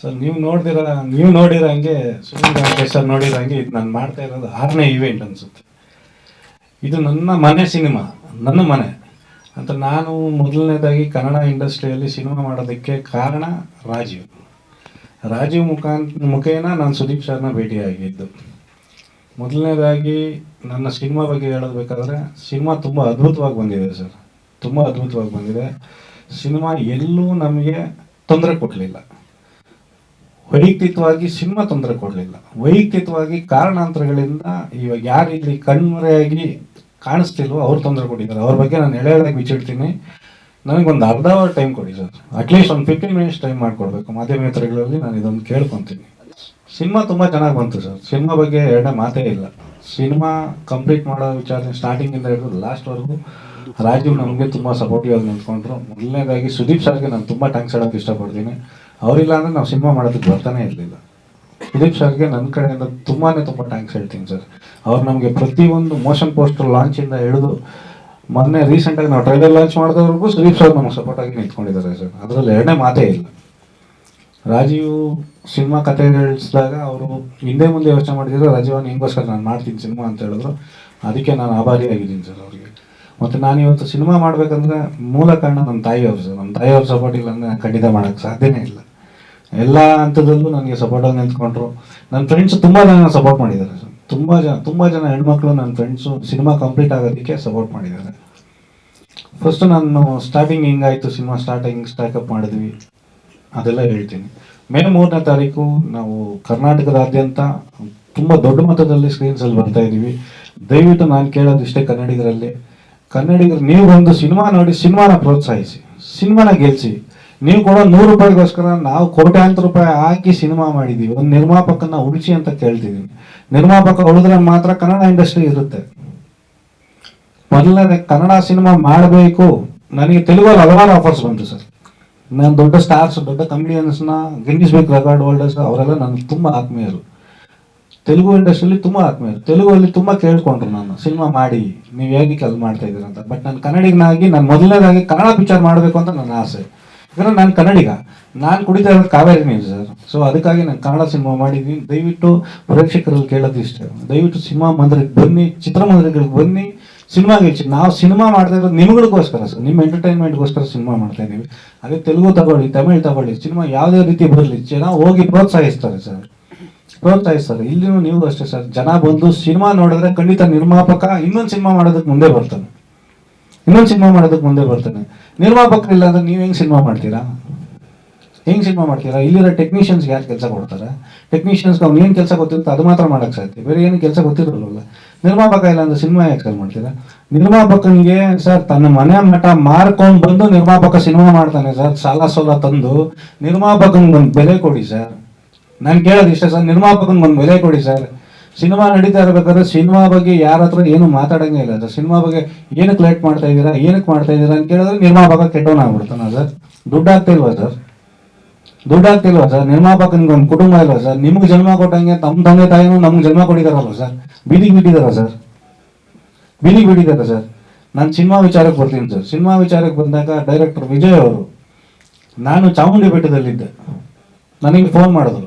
Sir ನೀವು ನೋಡ್ದಿರ, ನೀವು ನೋಡಿರೋ ಹಂಗೆ ಸುನಿಲ್ ಸರ್ ನೋಡಿರೋ ಹಂಗೆ ಇದು ನಾನು ಮಾಡ್ತಾ ಇರೋದು ಆರನೇ ಇವೆಂಟ್ ಅನಿಸುತ್ತೆ. ಇದು ನನ್ನ ಮನೆ ಸಿನಿಮಾ, ನನ್ನ ಮನೆ. ಅಂತ ನಾನು ಮೊದಲನೇದಾಗಿ ಕನ್ನಡ ಇಂಡಸ್ಟ್ರಿಯಲ್ಲಿ ಸಿನಿಮಾ ಮಾಡೋದಕ್ಕೆ ಕಾರಣ ರಾಜೀವ್. ರಾಜೀವ್ ಮುಖಾಂತ ಮುಖೇನ ನಾನು ಸುದೀಪ್ ಸರ್ನ ಭೇಟಿಯಾಗಿದ್ದು ಮೊದಲನೇದಾಗಿ ನನ್ನ ಸಿನಿಮಾ ಬಗ್ಗೆ ಹೇಳಬೇಕಾದ್ರೆ, ಸಿನಿಮಾ ತುಂಬ ಅದ್ಭುತವಾಗಿ ಬಂದಿದೆ ಸರ್. ತುಂಬ ಅದ್ಭುತವಾಗಿ ಬಂದಿದೆ. ಸಿನಿಮಾ ಎಲ್ಲೂ ನಮಗೆ ತೊಂದರೆ ಕೊಡಲಿಲ್ಲ. ವೈಯಕ್ತಿಕವಾಗಿ ಸಿನಿಮಾ ತೊಂದರೆ ಕೊಡಲಿಲ್ಲ. ವೈಯಕ್ತಿಕವಾಗಿ ಕಾರಣಾಂತರಗಳಿಂದ ಇವಾಗ ಯಾರು ಇಲ್ಲಿ ಕಣ್ಮರೆಯಾಗಿ ಕಾಣಿಸ್ತಿಲ್ವೋ ಅವ್ರು ತೊಂದರೆ ಕೊಟ್ಟಿದ್ದಾರೆ. ಅವ್ರ ಬಗ್ಗೆ ನಾನು ಎಳೆಯಾಗಿ ಬಿಚ್ಚಿಡ್ತೀನಿ ನನಗೊಂದು ಅರ್ಧ ಅವರ್ ಟೈಮ್ ಕೊಡಿ ಸರ್. ಅಟ್ಲೀಸ್ಟ್ ಒಂದು ಫಿಫ್ಟೀನ್ ಮಿನಿಟ್ಸ್ ಟೈಮ್ ಮಾಡಿಕೊಡ್ಬೇಕು. ಮಾಧ್ಯಮ ನಾನು ಇದೊಂದು ಕೇಳ್ಕೊತೀನಿ. ಸಿನಿಮಾ ತುಂಬ ಚೆನ್ನಾಗಿ ಬಂತು ಸರ್. ಸಿನಿಮಾ ಬಗ್ಗೆ ಎರಡನೇ ಮಾತೇ ಇಲ್ಲ. ಸಿನಿಮಾ ಕಂಪ್ಲೀಟ್ ಮಾಡೋ ವಿಚಾರ ಸ್ಟಾರ್ಟಿಂಗಿಂದ ಹಿಡಿದು ಲಾಸ್ಟ್ವರೆಗೂ ರಾಜೀವ್ ನಮಗೆ ತುಂಬ ಸಪೋರ್ಟಿವ್ ಆಗಿ ನಿಂತ್ಕೊಂಡ್ರು. ಮೊದಲನೇದಾಗಿ ಸುದೀಪ್ ಸರ್ಗೆ ನಾನು ತುಂಬ ಟ್ಯಾಂಕ್ಸ್ ಹೇಳೋಕ್ಕೆ ಇಷ್ಟಪಡ್ತೀನಿ. ಅವರಿಲ್ಲ ಅಂದರೆ ನಾವು ಸಿನಿಮಾ ಮಾಡೋದಕ್ಕೆ ಬರ್ತಾನೆ ಇರಲಿಲ್ಲ. ಸುದೀಪ್ ಸರ್ಗೆ ನನ್ನ ಕಡೆಯಿಂದ ತುಂಬಾ ತುಂಬ ಟ್ಯಾಂಕ್ಸ್ ಹೇಳ್ತೀನಿ ಸರ್. ಅವ್ರು ನಮಗೆ ಪ್ರತಿಯೊಂದು ಮೋಷನ್ ಪೋಸ್ಟರ್ ಲಾಂಚಿಂದ ಹಿಡಿದು ಮೊನ್ನೆ ರೀಸೆಂಟಾಗಿ ನಾವು ಟ್ರೈಲರ್ ಲಾಂಚ್ ಮಾಡಿದವ್ರಿಗೂ ಸುದೀಪ್ ಸರ್ ನಮಗೆ ಸಪೋರ್ಟ್ ಆಗಿ ನಿಂತ್ಕೊಂಡಿದ್ದಾರೆ ಸರ್. ಅದರಲ್ಲಿ ಎರಡನೇ ಮಾತೇ ಇಲ್ಲ. ರಾಜೀವ್ ಸಿನಿಮಾ ಕತೆ ಹೇಳಿಸಿದಾಗ ಅವರು ಹಿಂದೆ ಮುಂದೆ ಯೋಚನೆ ಮಾಡಿದ್ರು, ರಾಜೀವ್ ನಿಂಗೋಸ್ಕರ ನಾನು ಮಾಡ್ತೀನಿ ಸಿನಿಮಾ ಅಂತ ಹೇಳಿದ್ರು. ಅದಕ್ಕೆ ನಾನು ಆಭಾರಿಯಾಗಿದ್ದೀನಿ ಸರ್ ಅವರಿಗೆ. ಮತ್ತು ನಾನು ಇವತ್ತು ಸಿನಿಮಾ ಮಾಡಬೇಕಂದ್ರೆ ಮೂಲ ಕಾರಣ ನಮ್ಮ ತಾಯಿಯವರು ಸರ್. ನಮ್ಮ ತಾಯಿಯವ್ರ ಸಪೋರ್ಟ್ ಇಲ್ಲ ಅಂದರೆ ಖಂಡಿತ ಮಾಡೋಕ್ಕೆ ಸಾಧ್ಯನೇ ಇಲ್ಲ. ಎಲ್ಲ ಹಂತದಲ್ಲೂ ನನಗೆ ಸಪೋರ್ಟಾಗಿ ನಿಂತ್ಕೊಂಡ್ರು. ನನ್ನ ಫ್ರೆಂಡ್ಸ್ ತುಂಬ ಜನ ಸಪೋರ್ಟ್ ಮಾಡಿದ್ದಾರೆ ತುಂಬ ಜನ ತುಂಬ ಜನ ಹೆಣ್ಮಕ್ಳು ನನ್ನ ಫ್ರೆಂಡ್ಸು ಸಿನಿಮಾ ಕಂಪ್ಲೀಟ್ ಆಗೋದಕ್ಕೆ ಸಪೋರ್ಟ್ ಮಾಡಿದ್ದಾರೆ. ಫಸ್ಟ್ ನಾನು ಸ್ಟಾರ್ಟಿಂಗ್ ಹಿಂಗಾಯಿತು ಸಿನಿಮಾ ಸ್ಟಾರ್ಟಿಂಗ್ ಸ್ಟಾರ್ಟಪ್ ಮಾಡಿದ್ವಿ? ಅದೆಲ್ಲ ಹೇಳ್ತೀನಿ. ಮೇ ಮೂರನೇ ತಾರೀಕು ನಾವು ಕರ್ನಾಟಕದಾದ್ಯಂತ ತುಂಬ ದೊಡ್ಡ ಮಟ್ಟದಲ್ಲಿ ಸ್ಕ್ರೀನ್ಸಲ್ಲಿ ಬರ್ತಾ ಇದ್ದೀವಿ. ದಯವಿಟ್ಟು ನಾನು ಕೇಳೋದು ಇಷ್ಟೇ ಕನ್ನಡಿಗರಲ್ಲಿ. ಕನ್ನಡಿಗರು, ನೀವು ಒಂದು ಸಿನಿಮಾ ನೋಡಿ ಸಿನಿಮಾನ ಪ್ರೋತ್ಸಾಹಿಸಿ. ಸಿನಿಮಾನ ಗೆಲ್ಸಿ. ನೀವು ಕೊಡೋ ನೂರು ರೂಪಾಯಿಗೋಸ್ಕರ ನಾವು ಕೋಟ್ಯಾಂತರ ರೂಪಾಯಿ ಹಾಕಿ ಸಿನಿಮಾ ಮಾಡಿದ್ದೀವಿ ಒಂದು ನಿರ್ಮಾಪಕನ ಉಳಿಸಿ ಅಂತ ಕೇಳ್ತಿದ್ದೀನಿ ನಿರ್ಮಾಪಕ ಉಳಿದ್ರೆ ಮಾತ್ರ ಕನ್ನಡ ಇಂಡಸ್ಟ್ರಿ ಇರುತ್ತೆ. ಮೊದಲನೇ ಕನ್ನಡ ಸಿನಿಮಾ ಮಾಡಬೇಕು. ನನಗೆ ತೆಲುಗಲ್ಲಿ ಹಲವಾರು ಆಫರ್ಸ್ ಬಂತು ಸರ್. ನಾನು ದೊಡ್ಡ ಸ್ಟಾರ್ಸ್ ದೊಡ್ಡ ಕಾಮಿಡಿಯನ್ಸ್ನ ಗಿನ್ನಿಸ್ಬೇಕು ರೆಕಾರ್ಡ್ ಹೋಲ್ಡರ್ಸ್ ಅವರೆಲ್ಲ ನನಗೆ ತುಂಬ ಆತ್ಮೀಯರು. ತೆಲುಗು ಇಂಡಸ್ಟ್ರಿಯಲ್ಲಿ ತುಂಬ ಆತ್ಮೀಯರು. ತೆಲುಗಲ್ಲಿ ತುಂಬ ಕೇಳ್ಕೊಂಡ್ರು ನಾನು. ಸಿನಿಮಾ ಮಾಡಿ. ನೀವು ಹೇಗೆ ಕೆಲಸ ಮಾಡ್ತಾ ಇದ್ದೀರಂತ ಬಟ್ ನಾನು ಕನ್ನಡಿಗನಾಗಿ, ನಾನು ಮೊದಲನೇದಾಗಿ ಕನ್ನಡ ಪಿಕ್ಚರ್ ಮಾಡಬೇಕು ಅಂತ ನನ್ನ ಆಸೆ. ಯಾಕಂದ್ರೆ ನಾನು ಕನ್ನಡಿಗ. ನಾನು ಕುಡಿತಾ ಇರೋದು ಕಾವೇರಿ ನೀರು ಸರ್. ಸೊ ಅದಕ್ಕಾಗಿ ನಾನು ಕನ್ನಡ ಸಿನಿಮಾ ಮಾಡಿದ್ದೀನಿ ದಯವಿಟ್ಟು ಪ್ರೇಕ್ಷಕರಲ್ಲಿ ಕೇಳೋದು ಇಷ್ಟ. ದಯವಿಟ್ಟು ಸಿನಿಮಾ ಮಂದಿರಕ್ಕೆ ಬನ್ನಿ, ಚಿತ್ರಮಂದಿರಗಳಿಗೆ ಬನ್ನಿ ಸಿನಿಮಾ ಗೆಲ್ಸಿ ನಾವು ಸಿನಿಮಾ ಮಾಡ್ತಾ ಇರೋದು ನಿಮ್ಗಳಿಗೋಸ್ಕರ ಸರ್. ನಿಮ್ಮ ಎಂಟರ್ಟೈನ್ಮೆಂಟ್ಗೋಸ್ಕರ ಸಿನಿಮಾ ಮಾಡ್ತಾ ಇದ್ದೀವಿ ಅದೇ ತೆಲುಗು ತಗೊಳ್ಳಿ, ತಮಿಳ್ ತಗೊಳ್ಳಿ, ಸಿನಿಮಾ ಯಾವುದೇ ರೀತಿ ಬರಲಿ, ಜನ ಹೋಗಿ ಪ್ರೋತ್ಸಾಹಿಸ್ತಾರೆ ಸರ್. ಪ್ರೋತ್ಸಾಹಿಸ್ತಾರೆ. ಇಲ್ಲಿನೂ ನೀವು ಅಷ್ಟೇ ಸರ್. ಜನ ಬಂದು ಸಿನಿಮಾ ನೋಡಿದ್ರೆ ಖಂಡಿತ ನಿರ್ಮಾಪಕ ಇನ್ನೊಂದು ಸಿನಿಮಾ ಮಾಡೋದಕ್ಕೆ ಮುಂದೆ ಬರ್ತಾನೆ ಇನ್ನೊಂದು ಸಿನಿಮಾ ಮಾಡೋದಕ್ಕೆ ಮುಂದೆ ಬರ್ತಾನೆ. ನಿರ್ಮಾಪಕರಿಲ್ಲ ಅಂದ್ರೆ ನೀವು ಹೆಂಗೆ ಸಿನಿಮಾ ಮಾಡ್ತೀರಾ? ಹೆಂಗೆ ಸಿನಿಮಾ ಮಾಡ್ತೀರಾ? ಇಲ್ಲಿರೋ ಟೆಕ್ನಿಷಿಯನ್ಸ್ಗೆ ಯಾರು ಕೆಲಸ ಕೊಡ್ತಾರೆ? ಟೆಕ್ನಿಷಿಯನ್ಸ್ಗೆ ಅವ್ನು ಏನು ಕೆಲಸ ಗೊತ್ತಿರುತ್ತೆ ಅದು ಮಾತ್ರ ಮಾಡೋಕ್ಕೆ ಸಾಧ್ಯ. ಬೇರೆ ಏನು ಕೆಲಸ ಗೊತ್ತಿರಲ್ಲ ನಿರ್ಮಾಪಕ ಇಲ್ಲ ಅಂದ್ರೆ ಸಿನಿಮಾ ಯಾಕೆ ಸರ್ ಮಾಡ್ತೀರಾ? ನಿರ್ಮಾಪಕನಿಗೆ ಸರ್ ತನ್ನ ಮನೆ ಮಠ ಮಾರ್ಕೊಂಡು ಬಂದು ನಿರ್ಮಾಪಕ ಸಿನಿಮಾ ಮಾಡ್ತಾನೆ ಸರ್. ಸಾಲ ಸೋಲ ತಂದು ನಿರ್ಮಾಪಕನಿಗೆ ಒಂದು ಬೆಲೆ ಕೊಡಿ ಸರ್. ನಾನು ಕೇಳೋದು ಇಷ್ಟ ಸರ್. ನಿರ್ಮಾಪಕನಿಗೆ ಒಂದು ಬೆಲೆ ಕೊಡಿ ಸರ್. ಸಿನಿಮಾ ನಡೀತಾ ಇರಬೇಕಾದ್ರೆ ಸಿನಿಮಾ ಬಗ್ಗೆ ಯಾರ ಹತ್ರ ಏನು ಮಾತಾಡಂಗೆ ಇಲ್ಲ. ಸರ್ ಸಿನಿಮಾ ಬಗ್ಗೆ ಏನಕ್ಕೆ ಲೇಟ್ ಮಾಡ್ತಾ ಇದ್ದೀರಾ, ಏನಕ್ಕೆ ಮಾಡ್ತಾ ಇದ್ದೀರಾ ಅಂತ ಕೇಳಿದ್ರೆ ನಿರ್ಮಾಪಕ ಕೆಟ್ಟವನಾಗ್ಬಿಡ್ತಾನ ಸರ್. ದುಡ್ಡು ಆಗ್ತಿಲ್ವಾ ಸರ್? ದುಡ್ಡು ಆಗ್ತಿಲ್ವಾ ಸರ್? ನಿರ್ಮಾಪಕನಿಗೆ ಒಂದು ಕುಟುಂಬ ಇಲ್ವಾ ಸರ್. ನಿಮ್ಗೆ ಜನ್ಮ ಕೊಟ್ಟಂಗೆ ತಮ್ಮ ತಂದೆ ತಾಯಿನೂ ನಮ್ಗೆ ಜನ್ಮ ಕೊಟ್ಟಿದಾರಲ್ವ ಸರ್. ಬೀದಿಗೆ ಬಿಟ್ಟಿದಾರ ಸರ್? ಬೀದಿಗೆ ಬಿಟ್ಟಿದಾರ ಸರ್? ನಾನು ಸಿನಿಮಾ ವಿಚಾರಕ್ಕೆ ಬರ್ತೀನಿ ಸರ್. ಸಿನಿಮಾ ವಿಚಾರಕ್ಕೆ ಬಂದಾಗ ಡೈರೆಕ್ಟರ್ ವಿಜಯ್ ಅವರು, ನಾನು ಚಾಮುಂಡಿ ಬೆಟ್ಟದಲ್ಲಿದ್ದೆ. ನನಗೆ ಫೋನ್ ಮಾಡಿದ್ರು.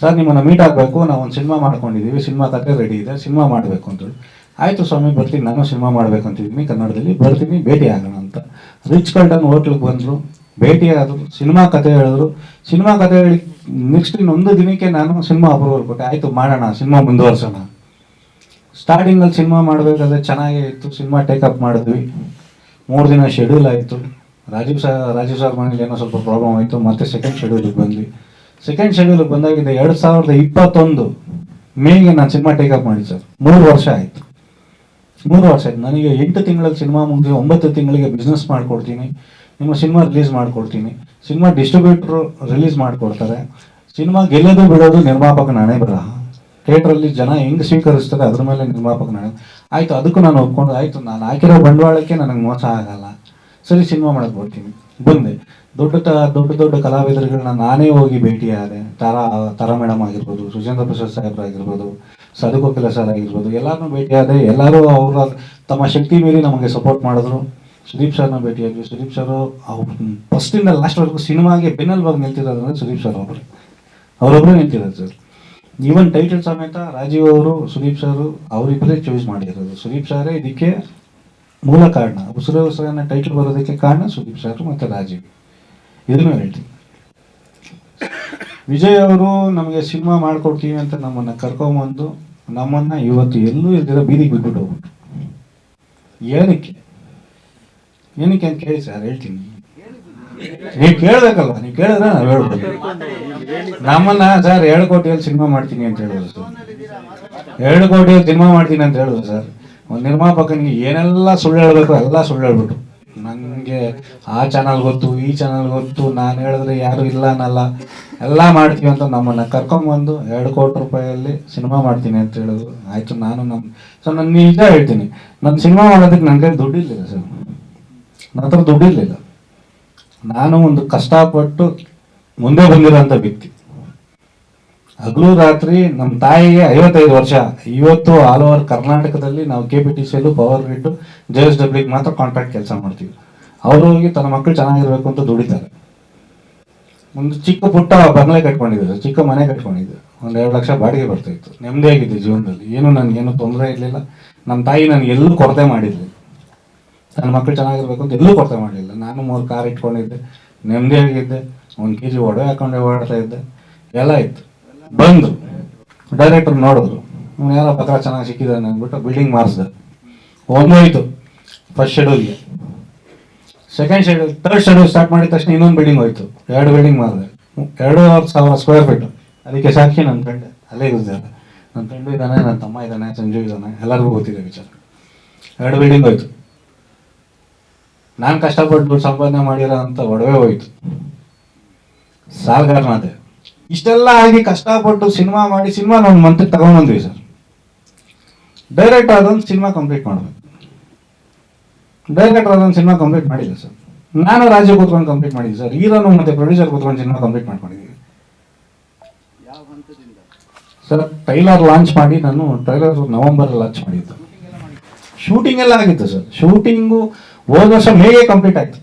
ಸರ್, ನಿಮ್ಮನ್ನು ಮೀಟ್ ಆಗಬೇಕು, ನಾವು ಒಂದು ಸಿನಿಮಾ ಮಾಡ್ಕೊಂಡಿದ್ದೀವಿ ಸಿನಿಮಾ ಕತೆ ರೆಡಿ ಇದೆ ಸಿನಿಮಾ ಮಾಡಬೇಕು ಅಂತೇಳಿ ಆಯಿತು ಸ್ವಾಮಿ, ಬರ್ತೀನಿ, ನಾನು ಸಿನಿಮಾ ಮಾಡಬೇಕು ಅಂತಿದ್ದೀನಿ ಕನ್ನಡದಲ್ಲಿ, ಬರ್ತೀನಿ, ಭೇಟಿ ಆಗೋಣ ಅಂತ. ರಿಚ್ ಕಲ್ಟನ್ ಹೋಟ್ಲಿಗೆ ಬಂದರು, ಭೇಟಿ ಆದರು ಸಿನಿಮಾ ಕತೆ ಹೇಳಿದ್ರು. ಸಿನಿಮಾ ಕತೆ ಹೇಳಿ ನೆಕ್ಸ್ಟ್ ಇನ್ನೊಂದು ದಿನಕ್ಕೆ ನಾನು ಸಿನಿಮಾ ಅಪ್ರೂವಲ್ ಕೊಟ್ಟೆ ಆಯಿತು, ಮಾಡೋಣ ಸಿನಿಮಾ ಮುಂದುವರ್ಸೋಣ. ಸ್ಟಾರ್ಟಿಂಗಲ್ಲಿ ಸಿನಿಮಾ ಮಾಡಬೇಕಾದ್ರೆ ಚೆನ್ನಾಗೇ ಇತ್ತು ಸಿನಿಮಾ ಟೇಕಪ್ ಮಾಡಿದ್ವಿ. ಮೂರು ದಿನ ಶೆಡ್ಯೂಲ್ ಆಯಿತು. ರಾಜೀವ್ ಸರ್ ರಾಜೀವ್ ಸರ್ ಮನೇಲಿ ಏನೋ ಸ್ವಲ್ಪ ಪ್ರಾಬ್ಲಮ್ ಆಯಿತು, ಮತ್ತೆ ಸೆಕೆಂಡ್ ಶೆಡ್ಯೂಲಿಗೆ ಬಂದ್ವಿ. ಸೆಕೆಂಡ್ ಶೆಡ್ಯೂಲಿಗೆ ಬಂದಾಗಿಂದ ಎರಡು ಸಾವಿರದ ಇಪ್ಪತ್ತೊಂದು ಮೇಗೆ ನಾನು ಸಿನಿಮಾ ಟೇಕಪ್ ಮಾಡಿ ಸರ್. ಮೂರು ವರ್ಷ ಆಯಿತು. ಮೂರು ವರ್ಷ ಆಯ್ತು. ನನಗೆ ಎಂಟು ತಿಂಗಳಲ್ಲಿ ಸಿನಿಮಾ ಮುಗಿಸಿ ಒಂಬತ್ತು ತಿಂಗಳಿಗೆ ಬಿಸ್ನೆಸ್ ಮಾಡಿಕೊಡ್ತೀನಿ. ನಿಮ್ಮ ಸಿನಿಮಾ ರಿಲೀಸ್ ಮಾಡಿಕೊಡ್ತೀನಿ. ಸಿನಿಮಾ ಡಿಸ್ಟ್ರಿಬ್ಯೂಟ್ರು ರಿಲೀಸ್ ಮಾಡಿಕೊಡ್ತಾರೆ. ಸಿನಿಮಾ ಗೆಲ್ಲೋದು ಬಿಡೋದು ನಿರ್ಮಾಪಕನ ಹಣೆ ಬರಹ. ಥಿಯೇಟ್ರಲ್ಲಿ ಜನ ಹೆಂಗೆ ಸ್ವೀಕರಿಸ್ತಾರೆ ಅದ್ರ ಮೇಲೆ ನಿರ್ಮಾಪಕ ಹಣೆ ಆಯಿತು, ಅದಕ್ಕೂ ನಾನು ಒಪ್ಕೊಂಡು, ಆಯಿತು, ನಾನು ಹಾಕಿರೋ ಬಂಡವಾಳಕ್ಕೆ ನನಗೆ ಮೋಸ ಆಗಲ್ಲ. ಸರಿ, ಸಿನಿಮಾ ಮಾಡಕ್ಕೆ ಬರ್ತೀನಿ ಬಂದೆ. ದೊಡ್ಡ ತ, ದೊಡ್ಡ ದೊಡ್ಡ ಕಲಾವಿದರುಗಳನ್ನ ನಾನೇ ಹೋಗಿ ಭೇಟಿಯಾದೆ ತಾರಾ ತಾರಾ ಮೇಡಮ್ ಆಗಿರ್ಬೋದು ಸುಜೇಂದ್ರ ಪ್ರಸಾದ್ ಸಾಹೇಬ್ರಾಗಿರ್ಬೋದು ಸದುಕೋಕಿಲ ಸರ್ ಆಗಿರ್ಬೋದು ಎಲ್ಲರನ್ನೂ ಭೇಟಿಯಾದೆ ಎಲ್ಲರೂ ಅವರ ತಮ್ಮ ಶಕ್ತಿ ಮೀರಿ ನಮಗೆ ಸಪೋರ್ಟ್ ಮಾಡಿದ್ರು. ಸುದೀಪ್ ಸರ್ನ ಭೇಟಿಯಾದ್ವಿ ಸುದೀಪ್ ಸರ್ ಅವ್ರು ಫಸ್ಟಿಂದ ಲಾಸ್ಟ್ವರೆಗೂ ಸಿನಿಮಾಗೆ ಬೆನ್ನೆಲ್ಬಾಗಿ ನಿಲ್ತಿರೋದಂದ್ರೆ ಸುದೀಪ್ ಸರ್ ಅವರು. ಅವರೊಬ್ಬರೇ ನಿಲ್ತಿರೋದು ಸರ್. ಈವನ್ ಟೈಟಲ್ ಸಮೇತ ರಾಜೀವ್ ಅವರು, ಸುದೀಪ್ ಸರ್ ಅವರಿಬ್ಬರೇ ಚೂಸ್ ಮಾಡಿರೋದು. ಸುದೀಪ್ ಸರೇ ಇದಕ್ಕೆ ಮೂಲ ಕಾರಣ, ಉಸಿರು ಉಸಿರನ್ನ ಟೈಟಲ್ ಬರೋದಕ್ಕೆ ಕಾರಣ ಸುದೀಪ್ ಸರ್ ಮತ್ತು ರಾಜೀವ್. ಇದನ್ನು ಹೇಳ್ತೀನಿ. ವಿಜಯ್ ಅವರು ನಮಗೆ ಸಿನಿಮಾ ಮಾಡ್ಕೊಡ್ತೀವಿ ಅಂತ ನಮ್ಮನ್ನ ಕರ್ಕೊಂಬಂದು ನಮ್ಮನ್ನ ಇವತ್ತು ಎಲ್ಲೂ ಇಲ್ದಿರೋ ಬೀದಿಗೆ ಬಿಟ್ಬಿಟ್ಟು ಹೋಗ್ಬಿಟ್ಟು ಏನಕ್ಕೆ? ಏನಕ್ಕೆ ಅಂತ ಕೇಳಿ ಸರ್, ಹೇಳ್ತೀನಿ. ನೀವು ಕೇಳಬೇಕಲ್ಲ ನೀವು ಕೇಳಿದ್ರೆ ನಾವು ಹೇಳ್ಬೋದು ನಮ್ಮನ್ನ ಸರ್, ಎರಡು ಕೋಟಿಯಲ್ಲಿ ಸಿನಿಮಾ ಮಾಡ್ತೀನಿ ಅಂತ ಹೇಳಿದ್ರು ಸರ್. ಎರಡು ಕೋಟಿಯಲ್ಲಿ ಸಿನಿಮಾ ಮಾಡ್ತೀನಿ ಅಂತ ಹೇಳೋದು ಸರ್. ಒಂದು ನಿರ್ಮಾಪಕನಿಗೆ ಏನೆಲ್ಲ ಸುಳ್ಳು ಹೇಳ್ಬೇಕು ಎಲ್ಲ ಸುಳ್ಳು ಹೇಳ್ಬಿಟ್ರು ನನಗೆ ಆ ಚಾನಲ್ ಗೊತ್ತು, ಈ ಚಾನಲ್ ಗೊತ್ತು, ನಾನು ಹೇಳಿದ್ರೆ ಯಾರು ಇಲ್ಲ ಅನ್ನಲ್ಲ. ಎಲ್ಲ ಮಾಡ್ತೀವಿ ಅಂತ ನಮ್ಮನ್ನ ಕರ್ಕೊಂಬಂದು ಎರಡು ಕೋಟಿ ರೂಪಾಯಲ್ಲಿ ಸಿನಿಮಾ ಮಾಡ್ತೀನಿ ಅಂತ ಹೇಳೋದು ಆಯ್ತು, ನಾನು ನಮ್ಮ ಸೊ ನಾನು ನಿಜ ಹೇಳ್ತೀನಿ. ನನ್ನ ಸಿನಿಮಾ ಮಾಡೋದಕ್ಕೆ ನನಗೆ ಇಲ್ಲ ಸರ್. ನನ್ನ ಹತ್ರ ದುಡ್ಡಿರಲಿಲ್ಲ. ನಾನು ಒಂದು ಕಷ್ಟಪಟ್ಟು ಮುಂದೆ ಬಂದಿರೋಂಥ ವ್ಯಕ್ತಿ. ಹಗಲು ರಾತ್ರಿ ನಮ್ಮ ತಾಯಿಗೆ ಐವತ್ತೈದು ವರ್ಷ. ಇವತ್ತು ಆಲ್ ಓವರ್ ಕರ್ನಾಟಕದಲ್ಲಿ ನಾವು ಕೆ ಪಿ ಟಿ ಸಿಯಲ್ಲೂ ಪವರ್ ಗ್ರಿಡ್ ಜೆ ಎಸ್ ಡಬ್ಲ್ಯೂಗೆ ಮಾತ್ರ ಕಾಂಟ್ರಾಕ್ಟ್ ಕೆಲಸ ಮಾಡ್ತೀವಿ. ಅವರು ಹೋಗಿ ತನ್ನ ಮಕ್ಕಳು ಚೆನ್ನಾಗಿರ್ಬೇಕು ಅಂತ ದುಡಿತಾರೆ. ಒಂದು ಚಿಕ್ಕ ಪುಟ್ಟ ಬಂಗ್ಲೆ ಕಟ್ಕೊಂಡಿದ್ದಾರೆ ಚಿಕ್ಕ ಮನೆ ಕಟ್ಕೊಂಡಿದ್ದೆ ಒಂದು ಎರಡು ಲಕ್ಷ ಬಾಡಿಗೆ ಬರ್ತಾಯಿತ್ತು ನೆಮ್ಮದಿಯಾಗಿದ್ದೆ ಜೀವನದಲ್ಲಿ. ಏನು ನನಗೇನು ತೊಂದರೆ ಇರಲಿಲ್ಲ. ನಮ್ಮ ತಾಯಿ ನನಗೆ ಎಲ್ಲೂ ಕೊರತೆ ಮಾಡಿರಲಿಲ್ಲ. ನನ್ನ ಮಕ್ಕಳು ಚೆನ್ನಾಗಿರ್ಬೇಕು ಅಂತ ಎಲ್ಲೂ ಕೊರತೆ ಮಾಡಲಿಲ್ಲ. ನಾನು ಮೂರು ಕಾರ್ ಇಟ್ಕೊಂಡಿದ್ದೆ. ನೆಮ್ಮದಿಯಾಗಿದ್ದೆ ಒಂದು ಕೆ ಜಿ ಒಡವೆ ಹಾಕೊಂಡೆ ಓಡಾಡ್ತಾ ಇದ್ದೆ. ಎಲ್ಲ ಇತ್ತು ಬಂದರು ಡೈರೆಕ್ಟರ್ ನೋಡಿದ್ರು ಯಾರೋ ಪತ್ರ ಚೆನ್ನಾಗಿ ಸಿಕ್ಕಿದ್ದಾನೆ ಅಂದ್ಬಿಟ್ಟು ಬಿಲ್ಡಿಂಗ್ ಮಾರಿಸ್ದೆ ಒಂದೋಯ್ತು first ಶೆಡ್ಯೂಲ್ಗೆ second schedule third schedule start ಮಾಡಿದ ತಕ್ಷಣ ಇನ್ನೊಂದು ಬಿಲ್ಡಿಂಗ್ ಹೋಯ್ತು. ಎರಡು ಬಿಲ್ಡಿಂಗ್ ಮಾಡಿದೆ. ಎರಡೂವರೆ ಸಾವಿರ ಸ್ಕ್ವೇರ್ ಫೀಟ್ ಅದಕ್ಕೆ ಸಾಕ್ಷಿ ನನ್ನ ಫ್ರೆಂಡ್ ಅಲ್ಲೇ ಇದ್ದಾರೆ ನನ್ನ ಫ್ರೆಂಡು ಇದ್ದಾನೆ ನನ್ನ ತಮ್ಮ ಇದ್ದಾನೆ, ಸಂಜು ಇದ್ದಾನೆ, ಎಲ್ಲರಿಗೂ ಗೊತ್ತಿದೆ ವಿಚಾರ. ಎರಡು ಬಿಲ್ಡಿಂಗ್ ಹೋಯ್ತು. ನಾನು ಕಷ್ಟಪಟ್ಟು ಸಂಪಾದನೆ ಮಾಡಿರೋ ಅಂತ ಒಡವೆ ಹೋಯ್ತು. ಸಾಲ್ಗಾರನಾದೆ. ಇಷ್ಟೆಲ್ಲ ಆಗಿ ಕಷ್ಟಪಟ್ಟು ಸಿನಿಮಾ ಮಾಡಿ ಸಿನಿಮಾ ಒಂದು ಮಂತ್ ತಗೊಂಡ್ಬಂದ್ವಿ ಸರ್. ಡೈರೆಕ್ಟ್ ಆದೊಂದು ಸಿನಿಮಾ ಕಂಪ್ಲೀಟ್ ಮಾಡಬೇಕು. ಡೈರೆಕ್ಟರ್ ಅದೊಂದು ಸಿನಿಮಾ ಕಂಪ್ಲೀಟ್ ಮಾಡಿದ್ದೆ ಸರ್. ನಾನು ರಾಜ್ಯ ಕೂತ್ಕೊಂಡು ಕಂಪ್ಲೀಟ್ ಮಾಡಿದ್ದೆ ಸರ್. ಹೀರೋನು ಮತ್ತೆ ಪ್ರೊಡ್ಯೂಸರ್ ಕೂತ್ಕೊಂಡು ಸಿನಿಮಾ ಕಂಪ್ಲೀಟ್ ಮಾಡ್ಕೊಂಡಿದ್ದೀವಿ ಸರ್ ಟ್ರೈಲರ್ ಲಾಂಚ್ ಮಾಡಿ ನಾನು ಟ್ರೈಲರ್ ನವೆಂಬರ್ ಲಾಂಚ್ ಮಾಡಿದ್ದು. ಶೂಟಿಂಗ್ ಎಲ್ಲ ಆಗಿತ್ತು ಸರ್. ಶೂಟಿಂಗು ಹೋದ ವರ್ಷ ಮೇಗೆ ಕಂಪ್ಲೀಟ್ ಆಯ್ತು.